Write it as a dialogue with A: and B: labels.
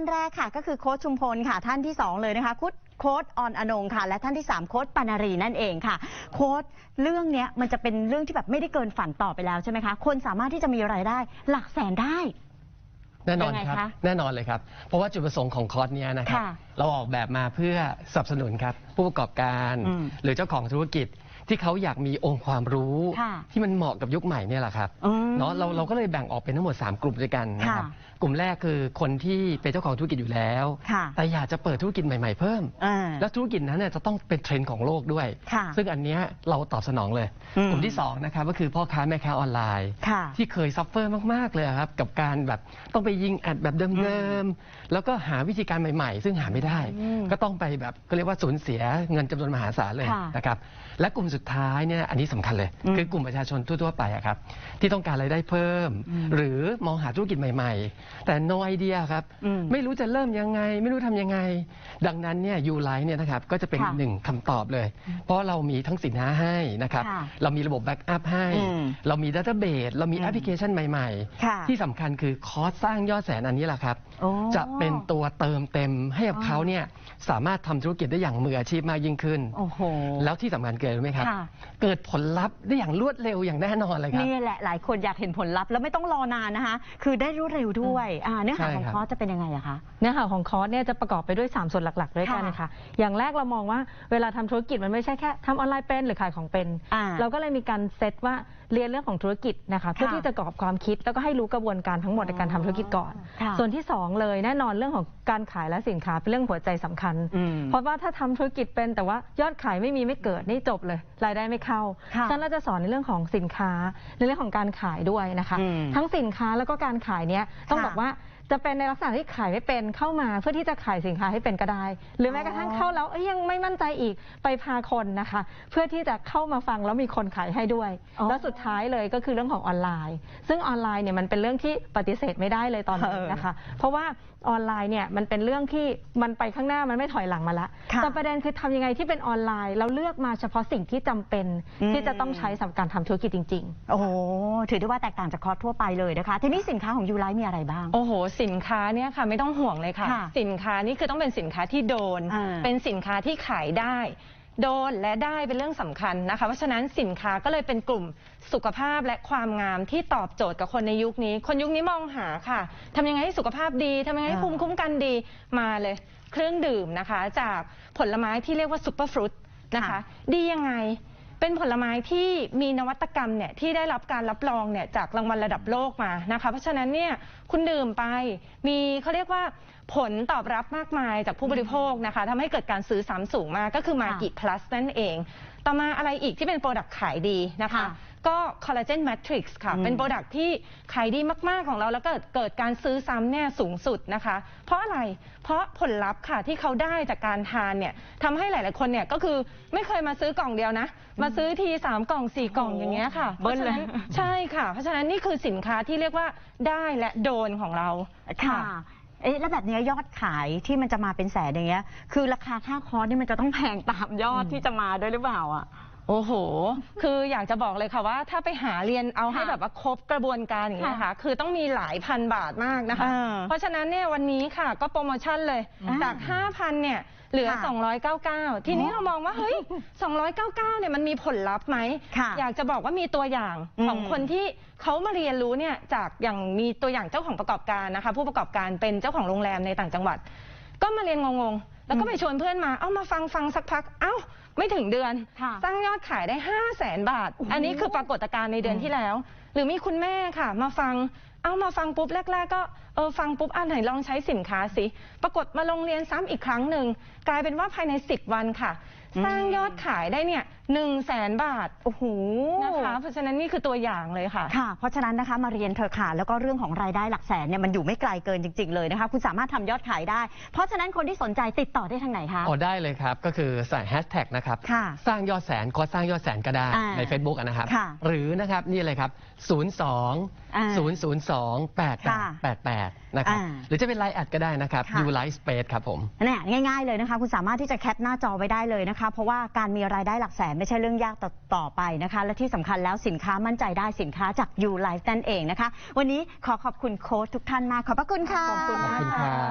A: ท่านแรกค่ะก็คือโค้ชชุมพลค่ะ ท่านที่ 2 เลยนะคะคุดโค้ดออนอนงค่ะ และท่านที่ 3 โค้ดปานารีนั่นเองค่ะ โค้ดเรื่องเนี้ยมันจะเป็นเรื่องที่แบบไม่ได้เกินฝันต่อไปแล้วใช่ไหมคะคนสามารถที่จะมีรายได้หลักแสนได้
B: แน่นอน
A: ยังไง
B: ครับ
A: คะ
B: แน่นอนเลยครับ เพราะว่าจุดประสงค์ของคอร์สเนี้ยนะครับ
A: ค่ะ
B: เราออกแบบมาเพื่อสนับสนุนครับ ผู้ประกอบการ
A: อืม
B: หรือเจ้าของธุรกิจ ที่เขาอยากมีองค์ความรู้
A: ค่ะ
B: ที่มันเหมาะกับยุคใหม่เนี่ยแหละครับ
A: อืม
B: เนาะเราเราก็เลยแบ่งออกเป็นทั้งหมด 3 กลุ่มด้วยกันนะครับ
A: ค่ะ
B: กลุ่มแรกคือคนที่เป็นเจ้าของธุรกิจอยู่แล้ว
A: ค่ะ
B: แต่อยากจะเปิดธุรกิจใหม่ ๆเพิ่ม
A: อ่า
B: แล้วธุรกิจนั้นเนี่ยจะต้องเป็นเทรนด์ของโลกด้วย
A: ค่ะ
B: ซึ่งอันเนี้ยเราตอบสนองเลย
A: อืม
B: กลุ่มที่สองนะครับก็คือพ่อค้าแม่ค้าออนไลน์
A: ค่ะ
B: ที่เคยซัฟเฟอร์มาก ๆ เลยครับ กับการแบบต้องไปยิงแอดแบบเดิมๆ แล้วก็หาวิธีการใหม่ๆ ซึ่งหาไม่ได้
A: อืม
B: ก็ต้องไปแบบก็เรียกว่าสูญเสียเงินจำนวนมหาศาลเลย
A: ค่ะ
B: นะครับ และกลุ่มสุดท้ายเนี่ยอันนี้สำคัญเลย
A: อืม
B: คือกลุ่มประชาชนทั่วๆไปอะครับ ที่ต้องการรายได้เพิ่ม
A: อืม
B: หรือมองหาธุรกิจใหม่ ๆ แต่ no idea ครับ
A: อืม
B: ไม่รู้จะเริ่มยังไง ไม่รู้ทำยังไง ดังนั้นเนี่ยยูไลท์เนี่ยนะครับก็จะเป็น
A: ค่ะ
B: หนึ่งคำตอบเลย เพราะเรามีทั้งสินค้าให้นะครับ
A: ค่ะ
B: เรามีระบบแบ็กอัพให้
A: อืม
B: เรามีดัตเตอร์เบสเรามี
A: อืม
B: แอปพลิเคชันใหม่
A: ค่ะ
B: ๆที่สำคัญคือคอร์สสร้างยอดแสนอันนี้แหละครับ
A: โอ้
B: จะเป็นตัวเติมเต็มให้กับ
A: อ๋อ
B: เขาเนี่ยสามารถทำธุรกิจได้อย่างมืออาชีพมากยิ่งขึ้น
A: โอ้โห
B: แล้วที่สำคัญเกิดรู้ไหมครับ
A: ค่ะ
B: เกิดผลลัพธ์ได้อย่างรวดเร็วอย่างแน่นอนเลยครับ
A: นี่แหละหลายคนอยากเห็นผลลัพธ์แล้วไม่ต้องรอนานนะคะ คือได้รวดเร็วด้วยอ่าเนื้อหา
B: ใช่
A: ของ
B: ครับ
A: คอร์สจะเป็นยังไงอะคะ
C: เนื้อหาของคอร์สเนี่ยจะประกอบไปด้วย 3 ส่วนหลัก ๆ ด้วยกัน
A: ค่ะ
C: นะคะ อย่างแรกเรามองว่าเวลาทำธุรกิจมันไม่ใช่แค่ทำออนไลน์เป็นหรือขายของเป็น
A: อ่า
C: เราก็เลยมีการเซตว่าเรียนเรื่องของธุรกิจนะคะเพื่อที่จะกรอบความคิดแล้วก็ให้รู้กระบวนการทั้งหมดในการทำธุรกิจก่อน
A: ค่ะ
C: ส่วนที่ 2 เลยแน่นอนเรื่องของการขายและสินค้าเป็นเรื่องหัวใจสำคัญ
A: อืม
C: เพราะว่าถ้าทำธุรกิจเป็นแต่ว่ายอดขายไม่มีไม่เกิดนี่จบเลยรายได้ไม่เข้า
A: ค่ะ
C: ฉะนั้นเราจะสอนในเรื่องของสินค้าในเรื่องของการขายด้วยนะคะ
A: อืม
C: ทั้งสินค้าแล้วก็การขายเนี้ยต้อง
A: ค่ะ
C: บอกว่า จะเป็นในลักษณะที่ขายไม่เป็นเข้ามาเพื่อที่จะขายสินค้าให้เป็นก็ได้ หรือแม้กระทั่งเข้าแล้วเอ้ยยังไม่มั่นใจอีกไปพาคนนะคะ เพื่อที่จะเข้ามาฟังแล้วมีคนขายให้ด้วย
A: อ๋อ
C: แล้วสุดท้ายเลยก็คือเรื่องของออนไลน์ ซึ่งออนไลน์เนี่ยมันเป็นเรื่องที่ปฏิเสธไม่ได้เลยตอนนี้
A: เออ
C: นะคะ เพราะว่าออนไลน์เนี่ยมันเป็นเรื่องที่มันไปข้างหน้ามันไม่ถอยหลังมาละ
A: ค่ะ
C: แต่ประเด็นคือทำยังไงที่เป็นออนไลน์เราเลือกมาเฉพาะสิ่งที่จำเป็น
A: อืม
C: ที่จะต้องใช้สำหรับการทำธุรกิจจริง ๆ
A: โอ้โหถือได้ว่าแตกต่างจากคอร์สทั่วไปเลยนะคะ ทีนี้สินค้าของยูไลท์มีอะไรบ้าง
D: โอ้โหสินค้าเนี่ยค่ะไม่ต้องห่วงเลยค่ะ
A: ค่ะ
D: สินค้านี่คือต้องเป็นสินค้าที่โดน
A: อ่า
D: เป็นสินค้าที่ขายได้ โดนและได้เป็นเรื่องสำคัญนะคะ เพราะฉะนั้นสินค้าก็เลยเป็นกลุ่มสุขภาพและความงามที่ตอบโจทย์กับคนในยุคนี้ คนยุคนี้มองหาค่ะทำยังไงให้สุขภาพดีทำยังไงให้
A: อ่า
D: ภูมิคุ้มกันดีมาเลย เครื่องดื่มนะคะ จากผลไม้ที่เรียกว่าซุปเปอร์ฟรุตนะคะ
A: ค่ะ
D: ดียังไง เป็นผลไม้ที่มีนวัตกรรมเนี่ยที่ได้รับการรับรองเนี่ยจากรางวัลระดับโลกมานะคะ เพราะฉะนั้นเนี่ยคุณดื่มไปมีเขาเรียกว่าผลตอบรับมากมายจากผู้บริโภคนะคะทำให้เกิดการซื้อซ้ำสูงมากก็คือมากิ plus นั่นเอง ต่อมาอะไรอีกที่เป็นโปรดักต์ขายดีนะคะ
A: ค่ะ
D: ก็คอลลาเจนแมทริกซ์ค่ะ
A: อืม
D: เป็นโปรดักต์ที่ขายดีมากๆของเรา แล้วก็เกิดเกิดการซื้อซ้ำเนี่ยสูงสุดนะคะ เพราะอะไรเพราะผลลัพธ์ค่ะที่เขาได้จากการทานเนี่ยทำให้หลาย ๆ คนเนี่ยก็คือไม่เคยมาซื้อกล่องเดียวนะ มาซื้อทีสามกล่องสี่กล่องอย่างเงี้ยค่ะ
A: เบิ้ลเลย
D: พราะฉะนั้นใช่ค่ะ เพราะฉะนั้นนี่คือสินค้าที่เรียกว่าได้และโดนของเรา
A: ค่ะ เอ๊ะแล้วแบบเนี้ยยอดขายที่มันจะมาเป็นแสนอย่างเงี้ย คือราคาค่าคอร์สนี่มันจะต้องแพงตามยอดที่จะมาด้วยหรือเปล่าอะ
D: โอ้โห คืออยากจะบอกเลยค่ะว่าถ้าไปหาเรียนเอาให้
A: ค่ะ
D: แบบว่าครบกระบวนการอย่างนี้ยนะคะ คือต้องมีหลายพันบาทมากนะคะ
A: เออ
D: เพราะฉะนั้นเนี่ยวันนี้ค่ะก็โปรโมชั่นเลย
A: อ่า
D: จาก 5,000เนี่ยเหลือ
A: ค่ะ
D: 299 ทีนี้เรามองว่าเฮ้ย 299เนี่ยมันมีผลลัพธ์ไหม
A: ค่ะ
D: อยากจะบอกว่ามีตัวอย่าง
A: อืม
D: ของคนที่เขามาเรียนรู้เนี่ยจากอย่างมีตัวอย่างเจ้าของประกอบการนะคะ ผู้ประกอบการเป็นเจ้าของโรงแรมในต่างจังหวัด ก็มาเรียนงงๆ แล้วก็ไปชวนเพื่อนมา เอ้ามาฟังฟังสักพัก เอ้า ไม่ถึงเดือน
A: ค่ะ
D: สร้างยอดขายได้ 5 0 0แสนบาท
A: โอ้โห
D: อันนี้คือปรากฏการณ์ในเดือนที่แล้ว หรือมีคุณแม่ค่ะ มาฟัง เอามาฟังปุ๊บแรก ๆ ก็เออฟังปุ๊บอันไหนลองใช้สินค้าสิ ปรากฏมาลงเรียนซ้ำอีกครั้งหนึ่ง กลายเป็นว่าภายใน 10 วันค่ะ สร้างยอดขายได้เนี่ยหนึ่งแสนบาท
A: โอ้โห
D: นะคะ เพราะฉะนั้นนี่คือตัวอย่างเลยค่ะ
A: ค่ะ เพราะฉะนั้นนะคะมาเรียนเธอะค่ะ แล้วก็เรื่องของรายได้หลักแสนเนี่ยมันอยู่ไม่ไกลเกินจริง ๆ เลยนะคะ คุณสามารถทำยอดขายได้ เพราะฉะนั้นคนที่สนใจติดต่อได้ทางไหนคะ
B: อ๋อได้เลยครับ ก็คือใส่แฮชแท็กนะครับ
A: ค่ะ
B: สร้างยอดแสนคอร์สสร้างยอดแสนก็ได้
A: อ่า
B: ใน Facebook อะนะครับ
A: ค่ะ
B: หรือนะครับนี่เลยครับ 02
A: อ่า
B: 002
A: ค่ะ
B: 8888 นะครับ
A: อ่า
B: หรือจะเป็นไลน์แอดก็ได้นะครับ
A: ค่ะ
B: u l i f e Space ครับผม
A: เนี่ยง่ายๆเลยนะคะ คุณสามารถที่จะแคปหน้าจอไว้ได้เลยนะคะ เพราะว่าการมีรายได้หลักแสนไม่ใช่เรื่องยากต่อต่อไปนะคะ และที่สำคัญแล้วสินค้ามั่นใจได้สินค้าจาก You Life นั่นเองนะคะ วันนี้ขอขอบคุณโค้ชทุกท่านมากขอบพระคุณค่ะ
C: ขอบคุณ
B: ขอบคุณครับ